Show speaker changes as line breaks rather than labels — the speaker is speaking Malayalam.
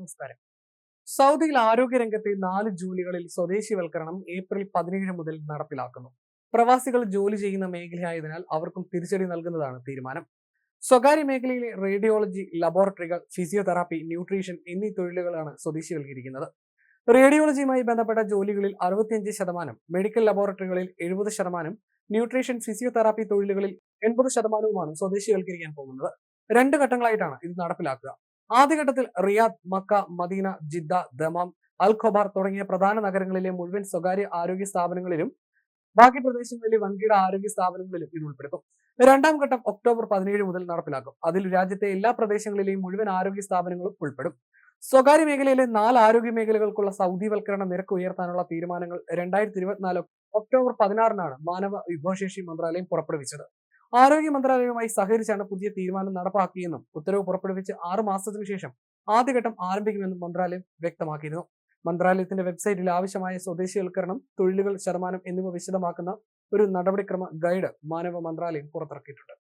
നമസ്കാരം. സൗദിയിൽ ആരോഗ്യരംഗത്തെ നാല് ജോലികളിൽ സ്വദേശിവൽക്കരണം ഏപ്രിൽ പതിനേഴ് മുതൽ നടപ്പിലാക്കുന്നു. പ്രവാസികൾ ജോലി ചെയ്യുന്ന മേഖലയായതിനാൽ അവർക്കും തിരിച്ചടി നൽകുന്നതാണ് തീരുമാനം. സ്വകാര്യ മേഖലയിലെ റേഡിയോളജി ലബോറട്ടറികൾ ഫിസിയോതെറാപ്പി ന്യൂട്രീഷൻ എന്നീ തൊഴിലുകളാണ് സ്വദേശിവൽക്കരിക്കുന്നത്. റേഡിയോളജിയുമായി ബന്ധപ്പെട്ട ജോലികളിൽ അറുപത്തിയഞ്ച് ശതമാനം മെഡിക്കൽ ലബോറട്ടറികളിൽ എഴുപത് ശതമാനം ന്യൂട്രീഷൻ ഫിസിയോതെറാപ്പി തൊഴിലുകളിൽ എൺപത് ശതമാനവുമാണ് സ്വദേശിവൽക്കരിക്കാൻ പോകുന്നത്. രണ്ട് ഘട്ടങ്ങളായിട്ടാണ് ഇത് നടപ്പിലാക്കുക. ആദ്യഘട്ടത്തിൽ Riyadh Mecca Medina Jeddah Dammam അൽ തുടങ്ങിയ പ്രധാന നഗരങ്ങളിലെ മുഴുവൻ സ്വകാര്യ ആരോഗ്യ സ്ഥാപനങ്ങളിലും ബാക്കി പ്രദേശങ്ങളിലെ വൻകിട ആരോഗ്യ സ്ഥാപനങ്ങളിലും ഇത് ഉൾപ്പെടുത്തും. രണ്ടാം ഘട്ടം ഒക്ടോബർ പതിനേഴ് മുതൽ നടപ്പിലാക്കും. അതിൽ രാജ്യത്തെ എല്ലാ പ്രദേശങ്ങളിലെയും മുഴുവൻ ആരോഗ്യ സ്ഥാപനങ്ങളും ഉൾപ്പെടും. സ്വകാര്യ മേഖലയിലെ നാല് ആരോഗ്യ മേഖലകൾക്കുള്ള സൗദിവൽക്കരണ നിരക്ക് ഉയർത്താനുള്ള തീരുമാനങ്ങൾ രണ്ടായിരത്തി ഇരുപത്തിനാല് ഒക്ടോബർ പതിനാറിനാണ് മാനവ വിഭവശേഷി മന്ത്രാലയം പുറപ്പെടുവിച്ചത്. ആരോഗ്യ മന്ത്രാലയവുമായി സഹകരിച്ചാണ് പുതിയ തീരുമാനം നടപ്പാക്കിയെന്നും ഉത്തരവ് പുറപ്പെടുവിച്ച് ആറു മാസത്തിനു ശേഷം ആദ്യഘട്ടം ആരംഭിക്കുമെന്നും മന്ത്രാലയം വ്യക്തമാക്കിയിരുന്നു. മന്ത്രാലയത്തിന്റെ വെബ്സൈറ്റിൽ ആവശ്യമായ സ്വദേശിവൽക്കരണം തൊഴിലുകൾ ശതമാനം എന്നിവ വിശദമാക്കുന്ന ഒരു നടപടിക്രമ ഗൈഡ് മാനവ മന്ത്രാലയം പുറത്തിറക്കിയിട്ടുണ്ട്.